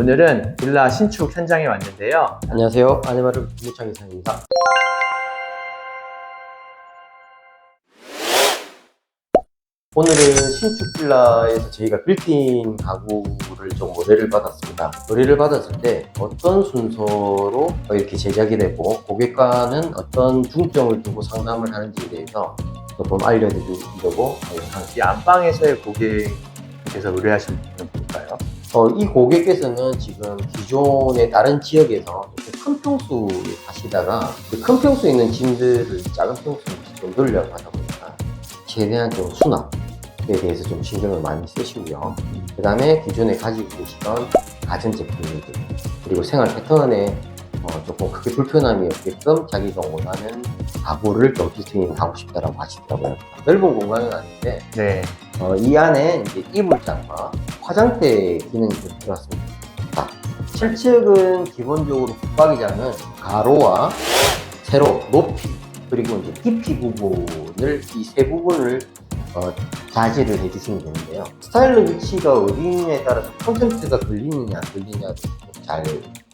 오늘은 빌라 신축 현장에 왔는데요. 안녕하세요. 아내마을 김우창 이사입니다. 오늘은 신축 빌라에서 저희가 빌딩 가구를 좀 모델을 받았습니다. 의뢰를 받았을 때 어떤 순서로 이렇게 제작이 되고 고객과는 어떤 중점을 두고 상담을 하는지에 대해서 조금 알려드리려고 영상 이 안방에서의 고객께서 의뢰하신 분은 뭘까요? 어, 이 고객께서는 지금 기존의 다른 지역에서 이렇게 큰 평수에 사시다가 그 큰 평수에 있는 짐들을 작은 평수로 좀 늘려가다 보니까 최대한 좀 수납에 대해서 좀 신경을 많이 쓰시고요. 그 다음에 기존에 가지고 계시던 가전제품들 그리고 생활 패턴에 어, 조금 크게 불편함이 없게끔 자기가 원하는 가구를 좀 디자인하고 싶다라고 하시더라고요. 넓은 공간은 아닌데 네. 어, 이 안에 이제 이불장과 화장대 기능이 좀 들어왔습니다. 자, 7층은 기본적으로 붙박이장은 가로와 세로, 높이, 그리고 이제 깊이 부분을, 이 세 부분을 어, 자지를 해주시면 되는데요. 스타일러 위치가 어디냐에 따라서 컨센트가 걸리느냐, 안 걸리냐를 좀잘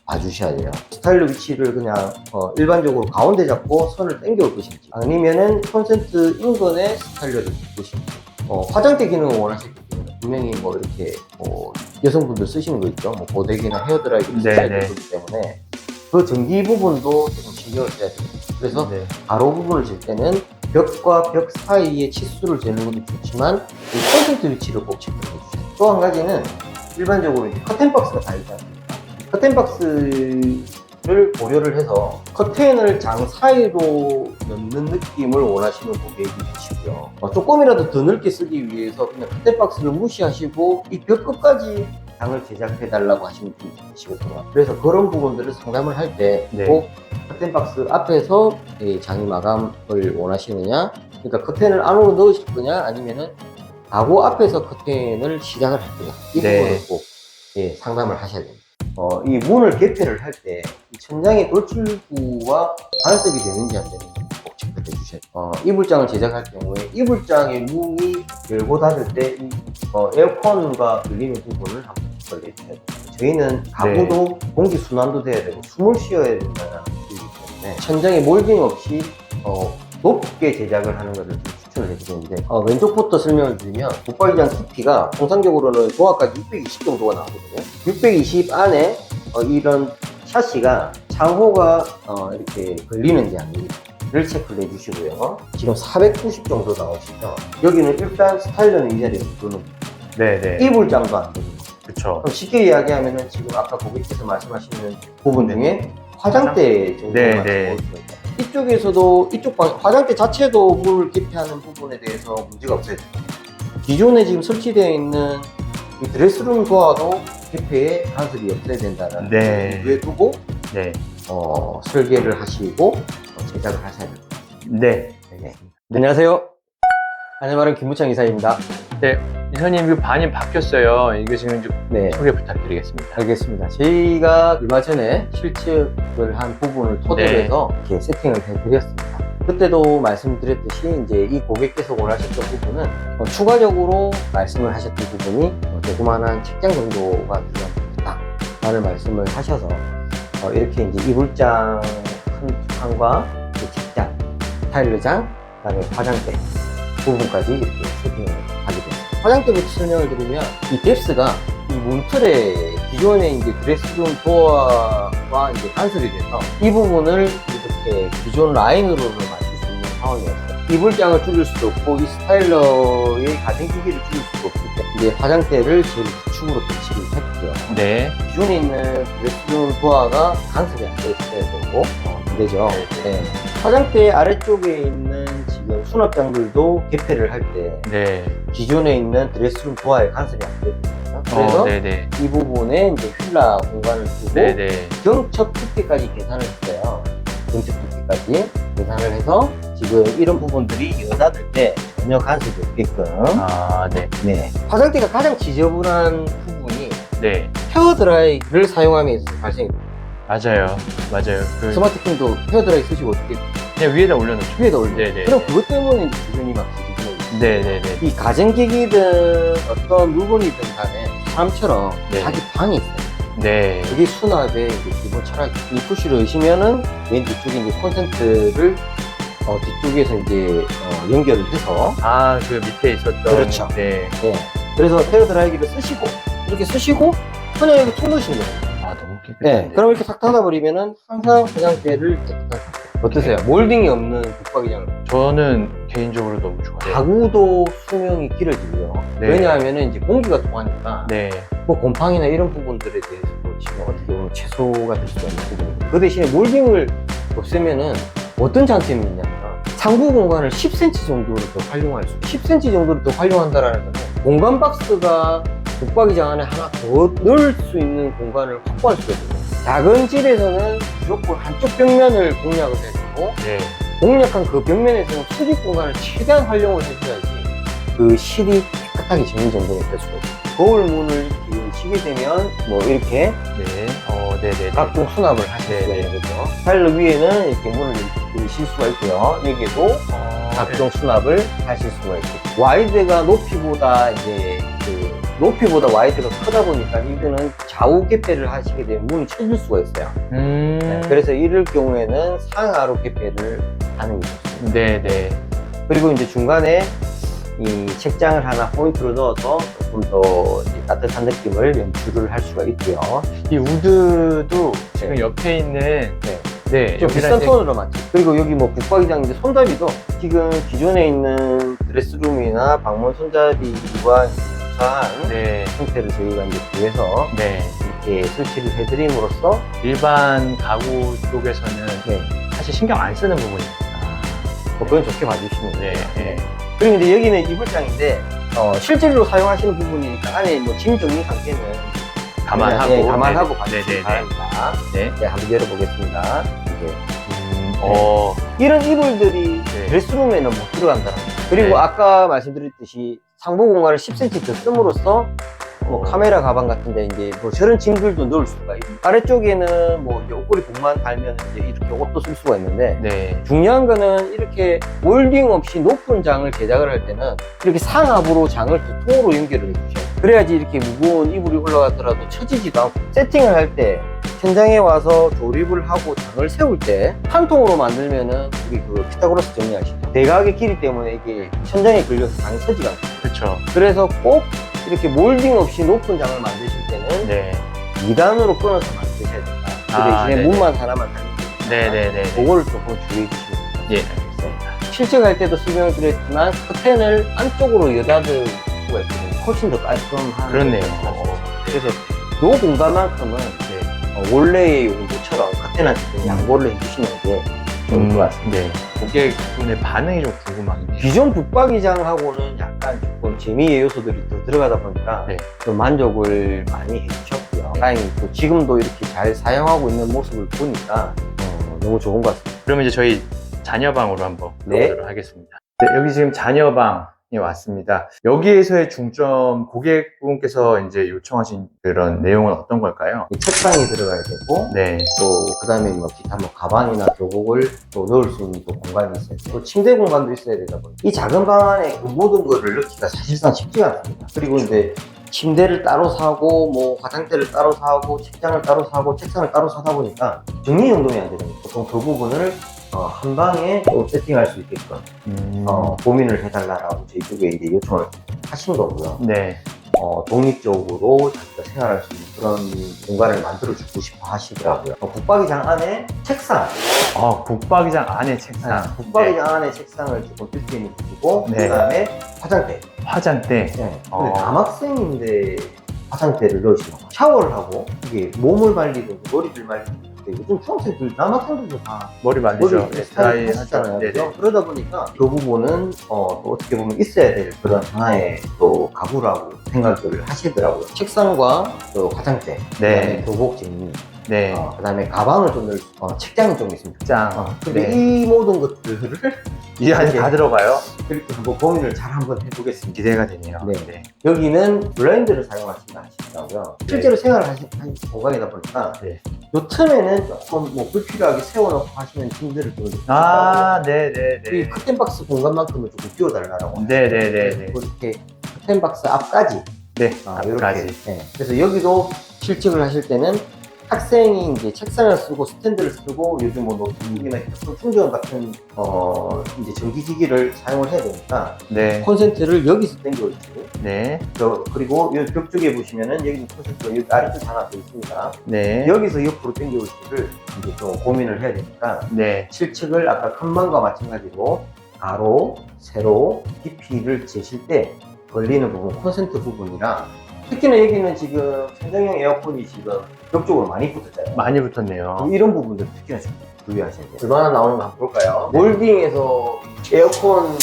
봐주셔야 돼요. 스타일러 위치를 그냥 어, 일반적으로 가운데 잡고 선을 당겨올 것인지, 아니면은 컨센트 인근에 스타일러를 둘 것인지, 어, 화장대 기능을 원하실 때는 분명히 뭐 이렇게 뭐 여성분들 쓰시는 거 있죠. 뭐 고데기나 헤어드라이기 네, 스타일이 네. 기 때문에 그 전기 부분도 조금 신경을 써야 됩니다. 그래서 네. 가로 부분을 잴 때는 벽과 벽 사이의 치수를 재는 것도 좋지만 이 컨센트 위치를 꼭 체크해 주세요. 또 한 가지는 일반적으로 이제 커튼 박스가 다 않습니까? 커튼 박스를 고려를 해서 커튼을 장 사이로 넣는 느낌을 원하시는 고객이 계시고요. 어, 조금이라도 더 넓게 쓰기 위해서 그냥 커튼 박스를 무시하시고 이 벽 끝까지 장을 제작해 달라고 하시는 분이 계시거든요. 그래서 그런 부분들을 상담을 할때 네. 꼭 커튼 박스 앞에서 이 장이 마감을 원하시느냐, 그러니까 커튼을 안으로 넣으실 거냐, 아니면은 가구 앞에서 커튼을 시작을 할 거냐, 이 네. 부분을 꼭 예, 상담을 하셔야 됩니다. 어, 이 문을 개폐를 할때이 천장의 돌출구와 간섭이 되는지 안 되는지 꼭 체크해 돼요. 어, 이불장을 제작할 경우에 이불장의 문이 열고 닫을 때 이, 어, 에어컨과 걸리는 부분을 한번 관리해 주셔야 돼요. 저희는 가구도 공기 순환도 돼야 되고 숨을 쉬어야 된다는 뜻이기 때문에 천장에 몰딩 없이 어, 높게 제작을 하는 것을 좀 추천을 해드리는데 어, 왼쪽부터 설명을 드리면 붙박이장 깊이가 통상적으로는 조합까지 620 정도가 나오거든요 620 안에 어, 이런 샤시가 창호가 어, 이렇게 걸리는지 아닌지 를 체크를 해주시고요 지금 490 정도 나오시죠 여기는 일단 스타일러는 이 자리에 못 두는 네. 네. 이불 장도 안 되는 거 그쵸. 그럼 쉽게 이야기하면은 지금 아까 고객께서 말씀하시는 부분 중에 화장대 정도만 네, 네, 네. 이쪽에서도 이쪽 방 화장대 자체도 물을 개폐하는 부분에 대해서 문제가 없어야 돼요. 기존에 지금 설치되어 있는 이 드레스룸 도어도 개폐에 간섭이 없어야 된다는 네. 염두에 두고 네. 어, 설계를 하시고 어, 제작을 하셔야 됩니다. 네. 네. 안녕하세요. 아내말은 김무창 이사입니다. 네. 이사님, 이거 반이 바뀌었어요. 이거 지금 좀 네. 소개 부탁드리겠습니다. 알겠습니다. 저희가 얼마 전에 실측을 한 부분을 토대로 네. 해서 이렇게 세팅을 해드렸습니다. 그때도 말씀드렸듯이 이제 이 고객께서 원하셨던 부분은 어, 추가적으로 말씀을 하셨던 부분이 어, 조그마한 책장 정도가 필요하다 라는 말씀을 하셔서 어, 이렇게 이제 이불장 한 칸과 이 책장, 타일러장, 그다음에 화장대 부분까지 이렇게 세팅을. 화장대부터 설명을 드리면 이 뎁스가 이 문틀에 기존에 이제 드레스룸 도어와 이제 간섭이 돼서 이 부분을 이렇게 기존 라인으로는 맞출 수 있는 상황이었어요. 이불장을 줄일 수도 없고 이 스타일러의 가정기기를 줄일 수도 없기 때문에 이제 화장대를 제일 축으로 배치를 했고요. 네. 기존에 있는 드레스룸 도어가 간섭이 안 되어야 되고 어, 안 되죠. 네. 화장대 아래쪽에 있는 수납장들도 개폐를 할 때 네. 기존에 있는 드레스룸 도어에 간섭이 안 되거든요. 그래서 어, 네네. 이 부분에 이제 휠라 공간을 두고 네네. 경첩 두께까지 계산을 했어요. 경첩 두께까지 계산을 해서 지금 이런 부분들이 여닫을 때 전혀 간섭이 없게끔 아, 네. 네. 화장대가 가장 지저분한 부분이 네. 헤어 드라이를 사용함에 있어서 발생이 돼요. 맞아요. 맞아요. 그, 스마트폰도 헤어 드라이 쓰시고 어떻게 그냥 위에다 올려놓죠. 위에다 올려요. 네네. 그럼 그것 때문에 주변이 막 지저분해요. 네네네. 이 가전기기든 어떤 물건이든 간에 사람처럼 네. 자기 방이 있어요. 네. 그게 수납의 이제 기본 철학. 이 푸시를 넣으시면은 맨 뒤쪽에 이제 콘센트를 어, 뒤쪽에서 이제 어, 연결을 해서 아, 그 밑에 있었던. 그렇죠. 네. 네. 그래서 헤어 드라이기를 쓰시고 이렇게 쓰시고 그냥 이렇게 툭 넣으시면 돼요. 아, 너무 깨끗한데. 네. 그럼 이렇게 탁 닫아버리면은 항상 화장대를 깨끗하게. 어떠세요? 몰딩이 없는 붙박이장을. 저는 개인적으로 너무 좋아요. 가구도 수명이 길어지고요. 네. 왜냐하면은 이제 공기가 통하니까 네. 뭐 곰팡이나 이런 부분들에 대해서도 지금 어떻게 보면 최소가 될 수가 있는 부분입니다. 그 대신에 몰딩을 없애면은 어떤 장점이 있냐면 상부 공간을 10cm 정도로 더 활용할 수 10cm 정도로 더 활용한다라는 거는 공간 박스가 붙박이장 안에 하나 더 넣을 수 있는 공간을 확보할 수가 있거든요. 작은 집에서는 무조건 한쪽 벽면을 공략을 해야 되고 네. 공략한 그 벽면에서는 수직 공간을 최대한 활용을 해줘야지 그 실이 깨끗하게 정리정돈이 될 수가 있어요. 거울 문을 열시게 되면 뭐 이렇게 네. 어, 네네. 각종 수납을 하실 수가 있는 거죠. 타일러 위에는 이렇게 문을 열실 수가 있고요. 여기에도 어, 각종 수납을 하실 수가 있고 와이드가 높이보다 이제 그 높이보다 와이드가 크다 보니까 이거는 좌우 개폐를 하시게 되면 문이 쳐질 수가 있어요. 음. 네, 그래서 이럴 경우에는 상하로 개폐를 하는 게 좋습니다. 네네. 그리고 이제 중간에 이 책장을 하나 포인트로 넣어서 조금 더 따뜻한 느낌을 연출을 할 수가 있고요. 이 우드도 지금 네. 옆에 있는 네. 네. 좀 비싼 톤으로 맞죠. 그리고 여기 뭐 붙박이장인데 손잡이도 지금 기존에 있는 드레스룸이나 방문 손잡이와 유사한 네. 형태를 저희가 이제 구해서 네. 이렇게 설치를 해드림으로써 일반 가구 쪽에서는 네, 사실 신경 안 쓰는 부분입니다. 뭐 그건 좋게 봐주시면 네. 돼요. 네. 그리고 이제 여기는 이불장인데 어, 실제로 사용하시는 부분이니까 안에 뭐 짐 정리 관계는 감안하고. 네, 감안하고 네. 봐주시기 네네네. 바랍니다. 네. 네, 한번 열어보겠습니다. 이제 음, 어. 이런 이불들이 네. 드레스룸에는 못 들어간다는 거예요. 그리고 네. 아까 말씀드렸듯이 상부 공간을 10cm 더 씀으로써 뭐 어. 카메라 가방 같은데 이제 뭐 저런 짐들도 넣을 수가 있고 아래쪽에는 뭐 이제 옷걸이 복만 달면 이제 이렇게 옷도 쓸 수가 있는데 네. 중요한 거는 이렇게 몰딩 없이 높은 장을 제작을 할 때는 이렇게 상압으로 장을 두 통으로 연결을 해주셔요. 그래야지 이렇게 무거운 이불이 올라가더라도 처지지도 않고 세팅을 할 때 현장에 와서 조립을 하고 장을 세울 때 한 통으로 만들면은 우리 그 피타고라스 정리하시죠. 대각의 길이 때문에 이게 천장에 걸려서 장이 서지가 않고 그렇죠. 그래서 꼭 이렇게 몰딩 없이 높은 장을 만드실 때는 네. 2단으로 끊어서 만드셔야 된다. 그 아, 대신에 네네. 문만 하나만 달면. 네네네. 그거를 조금 주의해 주시면. 예, 알겠습니다. 실측할 때도 설명을 드렸지만 커튼을 안쪽으로 여닫을 수가 있거든요. 훨씬 더 깔끔한. 그렇네요. 그래서 이 공간만큼은 네. 어, 원래의 용도처럼 커튼한테 좀 양보를 해주시는 게 좋을 것 같습니다. 네. 고객분의 반응이 좀 궁금한데. 기존 붙박이장하고는 약간 조금 재미의 요소들이 더 들어가다 보니까 네. 좀 만족을 많이 해주셨고요. 다행히 또 지금도 이렇게 잘 사용하고 있는 모습을 보니까 어, 너무 좋은 것 같습니다. 그러면 이제 저희 자녀방으로 한번 네. 가보도록 하겠습니다. 네, 여기 지금 자녀방이 왔습니다. 여기에서의 중점 고객분께서 이제 요청하신 그런 내용은 어떤 걸까요? 이 책상이 들어가야 되고 네. 또 그다음에 뭐 기타 뭐 가방이나 교복을 또 넣을 수 있는 또 공간이 있어야 되고 침대 공간도 있어야 되다 보니 이 작은 방 안에 그 모든 거를 넣기가 사실상 쉽지가 않습니다. 그리고 이제 침대를 따로 사고 뭐 화장대를 따로 사고 책장을 따로 사고 책상을 따로 사다 보니까 정리 정돈이 안 되는 거예요. 보통 그 부분을 어, 한 방에 또 세팅할 수 있게끔 음, 어, 고민을 해달라고 저희 쪽에 이제 요청을 하신 거고요. 네. 어, 독립적으로 자기가 생활할 수 있는 그런 공간을 만들어주고 싶어 하시더라고요. 어, 붙박이장 안에 책상, 어, 북박이장 안에 책상. 아, 붙박이장 안에 책상을 조금 빌트인이 두고 네. 그 다음에 화장대. 네. 화장대. 네. 어. 근데 남학생인데 화장대를 넣으시는 거예요. 샤워를 하고 이게 몸을 말리든 머리를 말리든 근데 요즘 중학생들 남학생들도 다 머리 말리죠. 머리 네, 스타일. 네네. 그죠? 그러다 보니까 그 부분은 어, 또 어떻게 보면 있어야 될 그런 하나의 또 가구라고 생각을 하시더라고요. 책상과 또 화장대, 네. 그다음에 교복 정리, 네. 어, 그다음에 가방을 좀 넣을 수, 어, 책장이 좀 있습니다. 짱. 어, 근데 네. 이 모든 것들을 이 안에 다 들어가요? 이렇게 한번 고민을 잘 한번 해보겠습니다. 기대가 되네요. 네. 여기는 블라인드를 사용하신다 하시더라고요. 네. 실제로 생활을 하신 공간이다 보니까 네. 요 틈에는 조금 뭐 불필요하게 세워놓고 하시는 팀들을 좀 아, 이 네네네. 커튼박스 공간만큼은 조금 띄워달라고 네네네네. 그리고 이렇게 커튼박스 앞까지 네, 아, 앞까지. 이렇게. 네. 그래서 여기도 실측을 하실 때는 학생이 이제 책상을 쓰고 스탠드를 쓰고 요즘 뭐 노트북이나 휴대폰 충전 같은 어 이제 전기 기기를 사용을 해야 되니까 네, 콘센트를 여기서 당겨올지 네, 저 그리고 이 벽 쪽에 보시면은 여기 콘센트가 여기 아래쪽 하나 더 있습니다. 네, 여기서 옆으로 당겨올지를 이제 좀 고민을 해야 되니까 네, 실측을 아까 큰망과 마찬가지로 가로, 세로, 깊이를 재실 때 걸리는 부분, 콘센트 부분이랑 특히나 여기는 지금 천정형 에어컨이 지금 벽 쪽으로 많이 붙었잖아요. 많이 붙었네요. 이런 부분들 특히나 좀 주의하셔야 돼요. 얼마나 나오는 거 한번 볼까요? 네. 몰딩에서 에어컨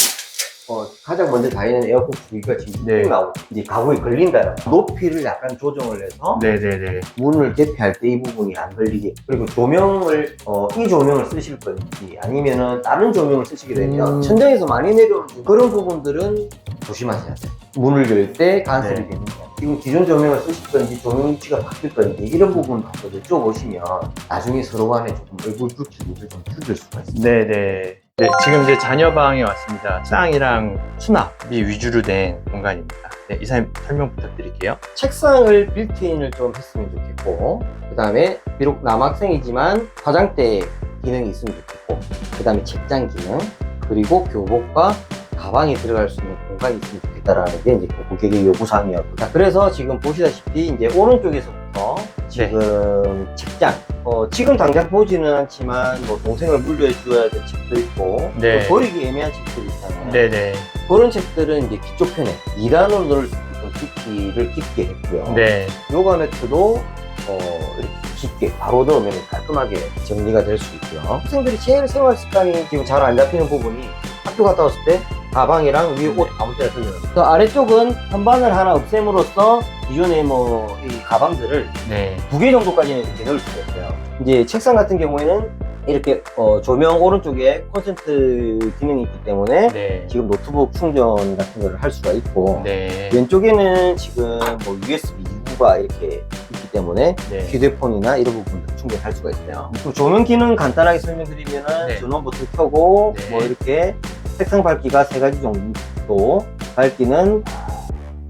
어, 가장 먼저 다니는 에어컨 부위가 지금 네. 네. 나오고 이제 가구에 걸린다요. 높이를 약간 조정을 해서 네, 네, 네. 문을 개폐할 때 이 부분이 안 걸리게 그리고 조명을 어, 이 조명을 쓰실 건지 아니면은 다른 조명을 쓰시게 되면 음. 천장에서 많이 내려오는 그런 부분들은 조심하셔야 돼요 문을 열 때 간섭이 네. 되는 거 지금 기존 조명을 쓰실 건지 조명 위치가 바뀔 건지 이런 부분도 한번 여쭤보시면 나중에 서로 간에 조금 얼굴 붉히기를 좀 줄일 수가 있어요 네, 네. 네, 지금 이제 자녀방에 왔습니다. 쌍이랑 수납이 위주로 된 공간입니다. 네, 이사님 설명 부탁드릴게요. 책상을 빌트인을 좀 했으면 좋겠고 그 다음에 비록 남학생이지만 화장대 기능이 있으면 좋겠고 그 다음에 책장 기능 그리고 교복과 가방이 들어갈 수 있는 공간이 있으면 좋겠다라는 게 이제 그 고객의 요구사항이었고 자, 그래서 지금 보시다시피 이제 오른쪽에서부터 지금 책장 어, 지금 당장 보지는 않지만 뭐 동생을 물려해 줘야 될 책도 있고 네. 또 버리기 애매한 책들이 있잖아요 네, 네. 그런 책들은 이제 기초 편에 2단으로 넣을 수 있게끔 깊이를 깊게 했고요. 네, 요가 매트도 어, 이렇게 깊게 바로 넣으면 깔끔하게 정리가 될 수 있고요. 학생들이 제일 생활 습관이 지금 잘 안 잡히는 부분이 학교 갔다 왔을 때 가방이랑 위에 옷 아무 때나 들려요. 그 아래쪽은 선반을 하나 없앰으로써 기존의 뭐 이 가방들을 네. 두 개 정도까지는 이렇게 넣을 수가 있어요. 이제 책상 같은 경우에는 이렇게 어, 조명 오른쪽에 콘센트 기능이 있기 때문에 네. 지금 노트북 충전 같은 거를 할 수가 있고 네. 왼쪽에는 지금 뭐 USB 2구가 이렇게 있기 때문에 네. 휴대폰이나 이런 부분들 충전할 수가 있어요. 그리고 조명 기능 간단하게 설명드리면은 네. 전원 버튼 켜고 네. 뭐 이렇게 색상 밝기가 세 가지 정도 밝기는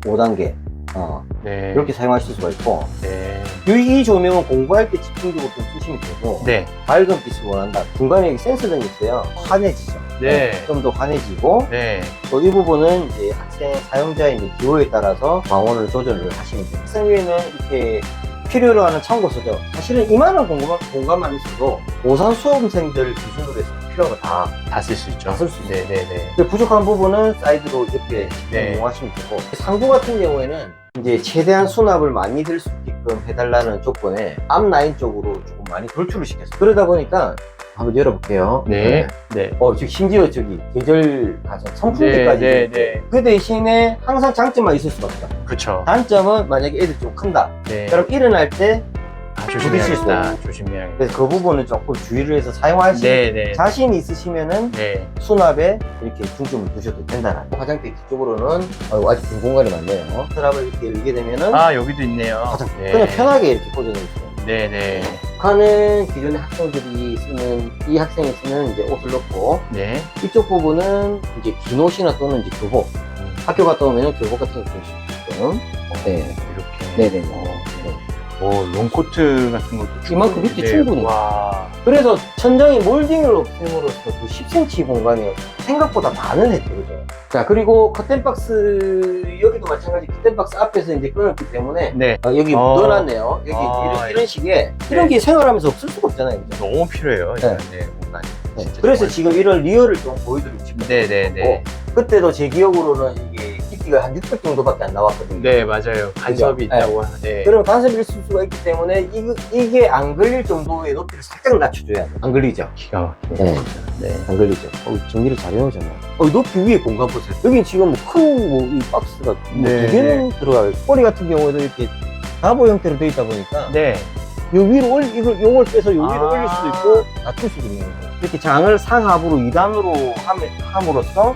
5단계 어, 네. 이렇게 사용하실 수가 있고 네. 이, 이 조명은 공부할 때 집중적으로 좀 쓰시면 되고 네. 밝은 빛을 원한다. 중간에 여기 센서등이 있어요. 환해지죠. 네. 좀더 환해지고 네. 또이 부분은 이제 학생 사용자의 이제 기호에 따라서 광원을 조절을 하시면 돼요. 학생 위에는 이렇게 필요로 하는 참고서죠. 사실은 이만한 공간, 공간만 있어도 고3 수험생들 기준으로 해서 필요한 거 다 다쓸 수 있죠. 다 쓸 수 있어요. 네, 네, 네. 근데 부족한 부분은 사이드로 이렇게 네. 이용하시면 되고 상부 같은 경우에는 이제 최대한 수납을 많이 들 수 있게끔 해달라는 조건에 앞 라인 쪽으로 조금 많이 돌출을 시켰어요. 그러다 보니까 한번 열어볼게요. 네. 네. 어, 지금 심지어 저기 계절 가전 선풍기까지. 네, 네. 네. 그 대신에 항상 장점만 있을 수가 없다. 그쵸. 단점은 만약에 애들 좀 큰다. 네. 그럼 일어날 때 아, 수 조심해야겠다. 있는. 조심해야겠다. 그래서 그 부분은 조금 주의를 해서 사용하시 네, 네. 자신이 있으시면은 네. 수납에 이렇게 중점을 두셔도 된다는 거. 화장대 뒤쪽으로는 어, 아직 빈 공간이 많네요. 수납을 이렇게 열게 되면은 아, 여기도 있네요. 화장 네. 그냥 편하게 이렇게 꽂아놓으세요. 네, 네. 북한은 기존의 학생들이 쓰는 이 학생이 쓰는 이제 옷을 넣고 네. 이쪽 부분은 이제 긴 옷이나 또는 이제 교복 학교 갔다 오면 교복 같은 거 입을 수 있게끔 네. 이렇게. 네네네. 어, 네. 오, 롱코트 같은 것도 이만큼 밑에 네. 충분히. 와. 그래서 천장에 몰딩을 없앰으로써 그 10cm 공간이 생각보다 많은 혜택이죠. 자 그리고 커튼박스 여기도 마찬가지 커튼박스 앞에서 이제 끊었기 때문에 네. 어, 여기 어. 넣어놨네요. 여기 아, 이런, 이런 식의 이런 게 생활하면서 없을 수가 없잖아요. 그죠? 너무 필요해요. 네. 네. 공간이. 네. 진짜 그래서 정말. 지금 이런 리얼을 좀 보여드리고 싶어요. 네, 네, 네. 그때도 제 기억으로는 깊이가 한 600 정도밖에 안 나왔거든요. 네, 맞아요. 간섭이 그죠? 있다고 하 네. 그럼 간섭이 있을 수가 있기 때문에 이거, 이게 안 걸릴 정도의 높이를 살짝 낮춰줘야 돼. 안 걸리죠? 기가 막히네. 네. 네. 안 걸리죠? 어, 정리를 잘 해놓으셨네. 어, 높이 위에 공간 보세요. 여기 지금 뭐큰뭐이 박스가 뭐 네, 두 개는 들어가요. 꼬리 같은 경우에도 이렇게 다보 형태로 되어 있다 보니까 네. 요 위로 올 이걸 요걸 빼서 요 위로 아. 올릴 수도 있고 낮출 수도 있는 거죠. 이렇게 장을 상하부로 2단으로 함, 함으로써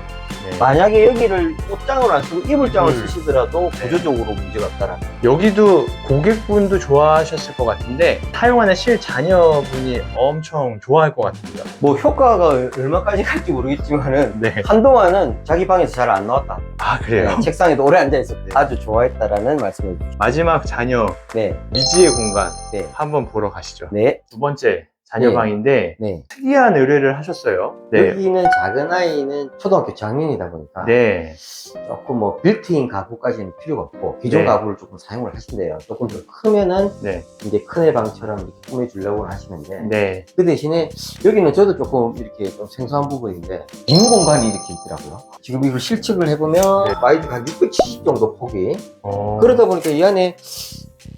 네. 만약에 여기를 옷장으로 안 쓰고 이불장을 음. 쓰시더라도 네. 구조적으로 문제가 없다라는 여기도 고객분도 좋아하셨을 것 같은데 사용하는 실 자녀분이 엄청 좋아할 것 같습니다. 뭐 효과가 얼마까지 갈지 모르겠지만은 네. 한동안은 자기 방에서 잘 안 나왔다. 아 그래요. 네, 책상에도 오래 앉아 있었대. 아주 좋아했다라는 말씀을 주시죠. 마지막 자녀 네, 미지의 공간 네, 한번 보러 가시죠. 네, 두 번째 자녀 네. 방인데 네. 특이한 의뢰를 하셨어요. 네. 여기는 작은 아이는 초등학교 저학년이다 보니까 네. 조금 뭐 빌트인 가구까지는 필요가 없고 기존 네. 가구를 조금 사용을 하신대요. 조금 더 크면은 네. 이제 큰애 방처럼 이렇게 꾸며주려고 하시는데 네. 그 대신에 여기는 저도 조금 이렇게 좀 생소한 부분인데 빈 공간이 이렇게 있더라고요. 지금 이걸 실측을 해보면 네. 와이드가 한670 정도 폭이 어. 그러다 보니까 이 안에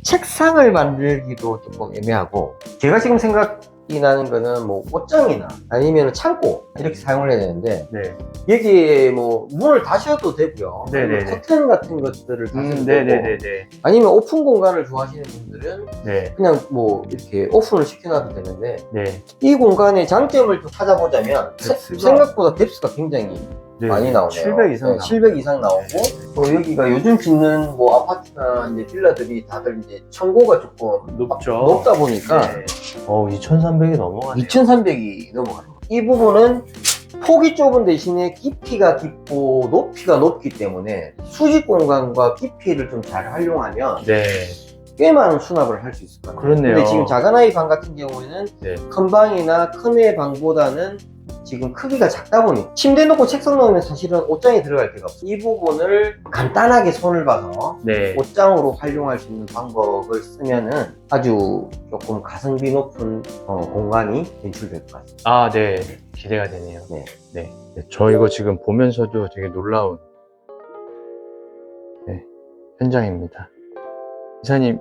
책상을 만들기도 조금 애매하고 제가 지금 생각 이 나는 거는 뭐 옷장이나 아니면 창고 이렇게 사용을 해야 되는데 네. 여기에 뭐 문을 다셔도 되고요. 네네네. 커튼 같은 것들을 다셔도 음, 되고 네네네네. 아니면 오픈 공간을 좋아하시는 분들은 네. 그냥 뭐 이렇게 오픈을 시켜놔도 되는데 네. 이 공간의 장점을 좀 찾아보자면 세- 뎁스가- 생각보다 뎁스가 굉장히 네. 많이 나오네요. 700 이상 네, 나와요. 700 이상 나오고 또 여기가 요즘 짓는 뭐 아파트나 이제 빌라들이 다들 이제 청고가 조금 높죠. 높다 보니까 네. 어, 2,300이 넘어가네요. 2,300이 넘어가는 거예요. 이 부분은 폭이 좁은 대신에 깊이가 깊고 높이가 높기 때문에 수직 공간과 깊이를 좀 잘 활용하면 네. 꽤 많은 수납을 할 수 있을 것 같아요. 그렇네요. 근데 지금 작은 아이 방 같은 경우에는 네. 큰 방이나 큰 애 방보다는 지금 크기가 작다 보니 침대 놓고 책상 놓으면 사실은 옷장에 들어갈 데가 없어요. 이 부분을 간단하게 손을 봐서 네. 옷장으로 활용할 수 있는 방법을 쓰면은 아주 조금 가성비 높은 어, 공간이 연출될 것 같습니다. 아, 네. 기대가 되네요. 네. 네. 네, 저 이거 지금 보면서도 되게 놀라운 네, 현장입니다. 이사님,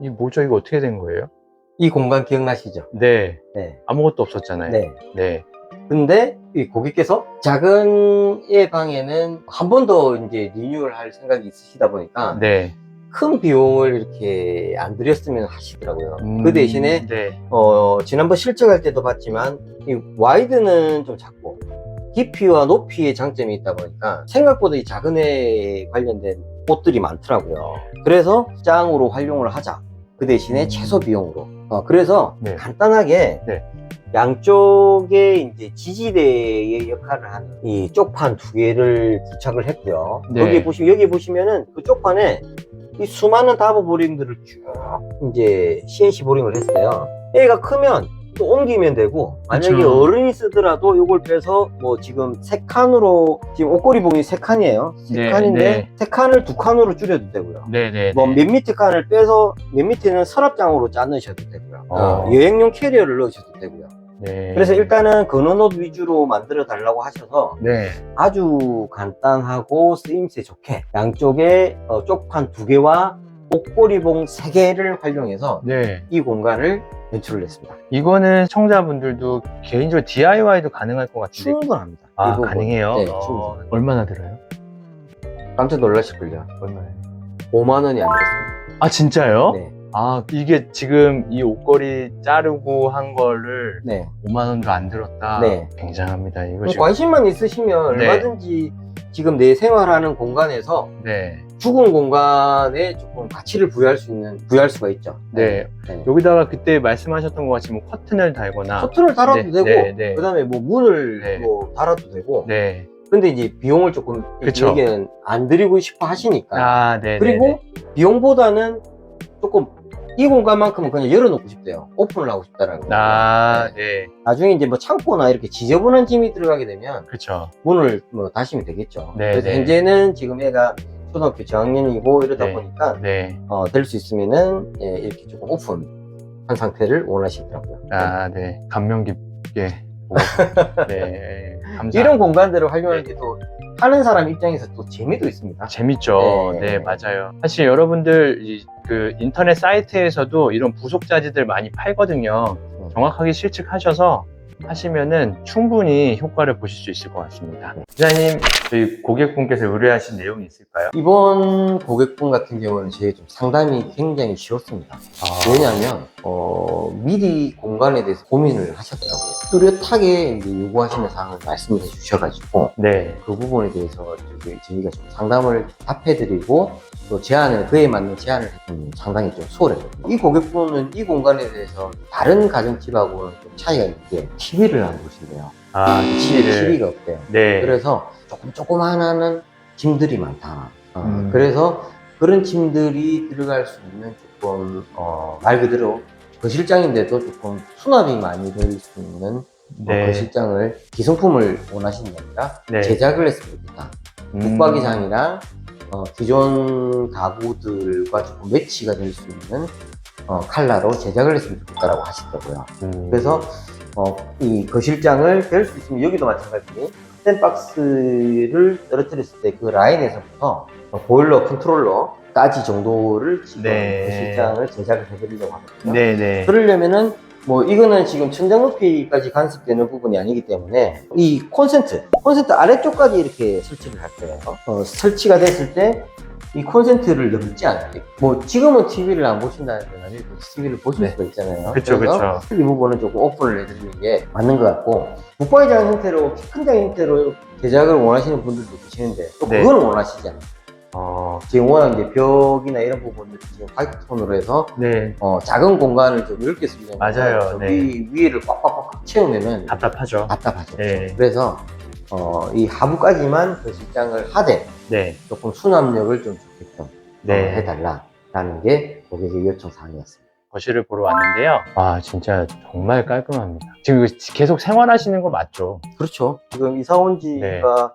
이 뭐죠? 이거 어떻게 된 거예요? 이 공간 기억나시죠? 네. 네. 아무것도 없었잖아요. 네. 네. 근데 이 고객께서 작은 애 방에는 한 번 더 이제 리뉴얼 할 생각이 있으시다 보니까 네. 큰 비용을 이렇게 안 들였으면 하시더라고요. 음, 그 대신에 네. 어, 지난번 실측할 때도 봤지만 이 와이드는 좀 작고 깊이와 높이의 장점이 있다 보니까 생각보다 이 작은 애 관련된 옷들이 많더라고요. 그래서 짱으로 활용을 하자. 그 대신에 음. 최소 비용으로. 어, 그래서 네. 간단하게 네. 양쪽에 이제 지지대의 역할을 하는 이 쪽판 두 개를 부착을 했고요. 네. 여기 보시면 여기 보시면은 그 쪽판에 이 수많은 다브 보링들을 쭉 이제 CNC 보링을 했어요. 애가 크면 또 옮기면 되고 만약에 그쵸. 어른이 쓰더라도 이걸 빼서 뭐 지금 세 칸으로 지금 옷걸이 봉이 세 칸이에요. 세 네, 칸인데 네. 세 칸을 두 칸으로 줄여도 되고요. 네 네. 뭐맨 밑에 칸을 빼서 맨 밑에는 서랍장으로 짜넣으셔도 되고요. 어. 어, 여행용 캐리어를 넣으셔도 되고요. 네. 그래서 일단은 근원 옷 위주로 만들어 달라고 하셔서 네. 아주 간단하고 쓰임새 좋게 양쪽에 어, 쪽판 두 개와 옷걸이봉 세 개를 활용해서 네. 이 공간을 연출을 했습니다. 이거는 시청자분들도 개인적으로 DIY도 가능할 것 같은데. 충분합니다. 이 아, 부분. 가능해요? 네, 어, 충분. 얼마나 들어요? 깜짝 놀라실걸요. 얼마예요? 5만 원이 안 됐습니다. 아, 진짜요? 네. 아, 이게 지금 이 옷걸이 자르고 한 거를 네. 5만 원 도 안 들었다. 네. 굉장합니다. 이거 지금. 관심만 있으시면 네. 얼마든지 지금 내 생활하는 공간에서 네. 죽은 공간에 조금 가치를 부여할 수 있는 부여할 수가 있죠. 네. 네. 여기다가 그때 말씀하셨던 것 같이 뭐 커튼을 달거나. 커튼을 달아도 네, 되고 네, 네. 그다음에 뭐 문을 네. 뭐 달아도 되고 네. 근데 이제 비용을 조금. 여기는 안 들이고 싶어 하시니까 아, 네. 그리고 비용보다는 조금 이 공간만큼은 그냥 열어놓고 싶대요 오픈을 하고 거예요 아, 네. 네. 나중에 이제 뭐 창고나 이렇게 지저분한 짐이 들어가게 되면 그쵸. 문을 뭐 닫으면 되겠죠 네, 그래서 네. 현재는 지금 애가 초등학교 저학년이고 이러다 네. 보니까 네. 어, 될 수 있으면은 예, 이렇게 조금 오픈 한 상태를 원하시더라고요 아, 네. 감명 깊게. 보고. 네. 감사합니다. 이런 공간들을 활용하는 게 또 하는 사람 입장에서 또 재미도 있습니다. 재밌죠. 네. 네, 맞아요. 사실 여러분들 이- 그 인터넷 사이트에서도 이런 부속자재들 많이 팔거든요. 음. 정확하게 실측하셔서 하시면은 충분히 효과를 보실 수 있을 것 같습니다. 기자님, 저희 고객분께서 의뢰하신 내용이 있을까요? 이번 고객분 같은 경우는 저희 좀 상담이 굉장히 쉬웠습니다. 아. 왜냐하면 어, 미리 공간에 대해서 고민을 하셨더라고요. 뚜렷하게 이제 요구하시는 사항을 말씀해 주셔가지고 네. 그 부분에 대해서 저희- 저희가 좀 상담을 답해드리고 또 제안을 그에 맞는 제안을 음, 상당히 좀 수월했거든요. 이 고객분은 이 공간에 대해서 다른 가정집하고는 좀 차이가 있는데 TV를 안 보신대요. 아, 집에 TV를. TV가 없대요. 네. 그래서 조금 조그만한 짐들이 많다. 어, 음. 그래서 그런 짐들이 들어갈 수 있는 조금 어, 말 그대로 거실장인데도 조금 수납이 많이 될 수 있는 어, 네. 거실장을 기성품을 원하시는 게 아니라 네. 제작을 했으면 좋겠다. 음. 붙박이장이랑 어, 기존 가구들과 조금 매치가 될 수 있는 어, 칼라로 제작을 했으면 좋겠다라고 하시더라고요. 음. 그래서 어, 이 거실장을 뺄 수 있으면 여기도 마찬가지로 스탠박스를 떨어뜨렸을 때 그 라인에서부터 어, 보일러 컨트롤러까지 정도를 지금 네. 거실장을 제작을 해드리려고 하거든요. 네네. 그러려면은 뭐 이거는 지금 천장 높이까지 간섭되는 부분이 아니기 때문에 이 콘센트, 콘센트 아래쪽까지 이렇게 설치를 할 거예요. 어, 설치가 됐을 때 이 콘센트를 넘지 않게. 뭐 지금은 TV를 안 보신다면 나중에 TV를 보실 네. 수가 있잖아요. 그쵸, 그쵸. 이 부분은 조금 오픈을 해드리는 게 맞는 것 같고 북바이장 형태로 키 큰 장 형태로 제작을 원하시는 분들도 계시는데 또 네. 그건 원하시지 않아요. 어, 지금 워낙 이제 벽이나 이런 부분들 지금 화이트 톤으로 해서 네. 어, 작은 공간을 좀 넓게 쓰려면 맞아요. 저 네. 위, 위를 꽉꽉꽉 채우면은 답답하죠. 답답하죠. 네. 그래서 어, 이 하부까지만 그 실장을 하되 네. 조금 수납력을 좀 좋게끔 네. 어, 해달라라는 게 고객의 요청 사항이었습니다. 거실을 보러 왔는데요. 아, 진짜 정말 깔끔합니다. 지금 이거 계속 생활하시는 거 맞죠? 그렇죠. 지금 이사 온 지가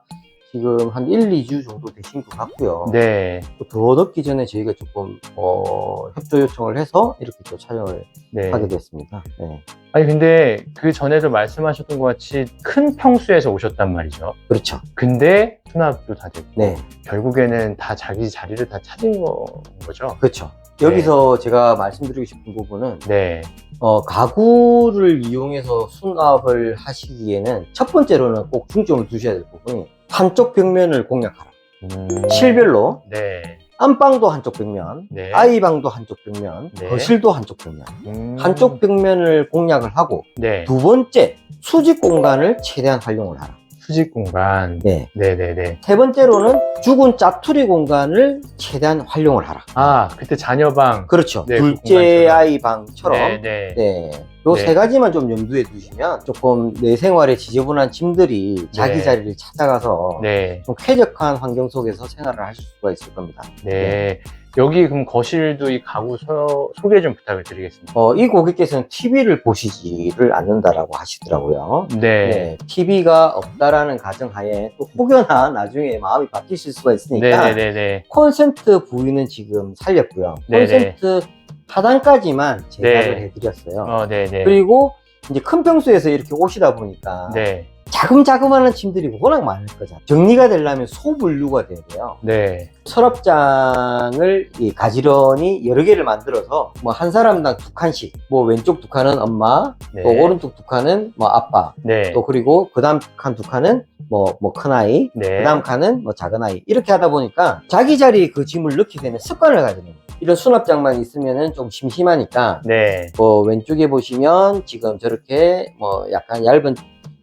지금 한 1, 2주 정도 되신 것 같고요. 네. 또더 넣기 전에 저희가 조금 어, 협조 요청을 해서 이렇게 또 촬영을 네. 하게 됐습니다. 네. 아니, 근데 그 전에도 말씀하셨던 것 같이 큰 평수에서 오셨단 말이죠. 그렇죠. 근데 수납도 다 됐고. 네. 결국에는 다 자기 자리를 다 찾은 거- 거죠. 그렇죠. 여기서 제가 말씀드리고 싶은 부분은 네. 어, 가구를 이용해서 수납을 하시기에는 첫 번째로는 꼭 중점을 두셔야 될 부분이 한쪽 벽면을 공략하라. 음, 실별로 네. 안방도 한쪽 벽면, 네. 아이방도 한쪽 벽면, 네. 거실도 한쪽 벽면. 음, 한쪽 벽면을 공략을 하고 네. 두 번째 수직 공간을 최대한 활용을 하라. 수직 공간. 네. 네네네. 세 번째로는 죽은 짜투리 공간을 최대한 활용을 하라. 아, 그때 자녀방. 그렇죠. 네, 그 둘째 공간처럼. 아이 방처럼 네네. 네. 요 네. 세 가지만 좀 염두에 두시면 조금 내 생활에 지저분한 짐들이 자기 네. 자리를 찾아가서 네. 좀 쾌적한 환경 속에서 생활을 하실 수가 있을 겁니다. 네. 여기 그럼 거실도 이 가구 소, 소개 좀 부탁을 드리겠습니다. 어, 이 고객께서는 TV를 보시지를 않는다라고 하시더라고요. 네. 네, TV가 없다라는 가정하에 또 혹여나 나중에 마음이 바뀌실 수가 있으니까 네네네네. 콘센트 부위는 지금 살렸고요. 네네. 콘센트 하단까지만 제작을 네. 해드렸어요. 어, 네네. 그리고 이제 큰 평수에서 이렇게 오시다 보니까 네. 자금자금하는 짐들이 워낙 많을 거잖아요. 정리가 되려면 소분류가 돼야 돼요. 네. 서랍장을 이 가지런히 여러 개를 만들어서 뭐 한 사람당 두 칸씩, 뭐 왼쪽 두 칸은 엄마, 네. 또 오른쪽 두 칸은 뭐 아빠, 네. 또 그리고 그 다음 칸 두 칸은 뭐 뭐 큰 아이, 네. 그 다음 칸은 뭐 작은 아이 이렇게 하다 보니까 자기 자리에 그 짐을 넣게 되는 습관을 가지는 거예요. 이런 수납장만 있으면은 좀 심심하니까 네. 뭐 왼쪽에 보시면 지금 저렇게 뭐 약간 얇은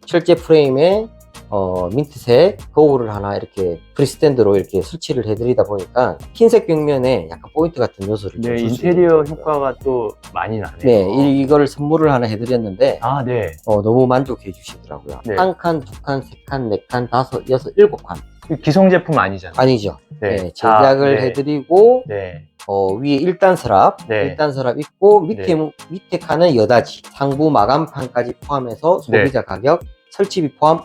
철제 프레임에 어 민트색 거울을 하나 이렇게 프리스탠드로 이렇게 설치를 해드리다 보니까 흰색 벽면에 약간 포인트 같은 요소를 네, 인테리어 효과가 또 많이 나네요. 네 이, 이거를 선물을 하나 해드렸는데 아, 네. 어, 너무 만족해 주시더라고요 네. 한 칸, 두 칸, 세 칸, 네 칸, 다섯, 여섯, 일곱 칸 기성 제품 아니잖아요. 아니죠 네. 네, 제작을 아, 네. 해드리고 네. 어, 위에 1단 서랍, 네. 1단 서랍 있고 밑에 네. 밑에 칸은 여다지, 상부 마감판까지 포함해서 소비자 네. 가격, 설치비 포함.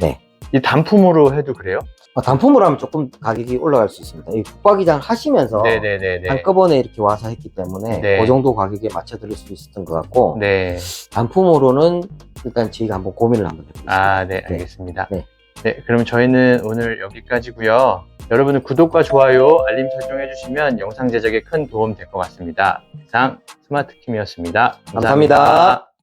네. 이 단품으로 해도 그래요? 어, 단품으로 하면 조금 가격이 올라갈 수 있습니다. 이 붙박이장 하시면서 네네네네. 한꺼번에 이렇게 와서 했기 때문에 네. 그 정도 가격에 맞춰 드릴 수 있었던 것 같고 네. 단품으로는 일단 저희가 한번 고민을 한번 해보겠습니다. 아, 네, 알겠습니다. 네. 네, 그럼 저희는 오늘 여기까지고요. 여러분은 구독과 좋아요, 알림 설정해 주시면 영상 제작에 큰 도움 될 것 같습니다. 이상 스마트킴이었습니다 감사합니다.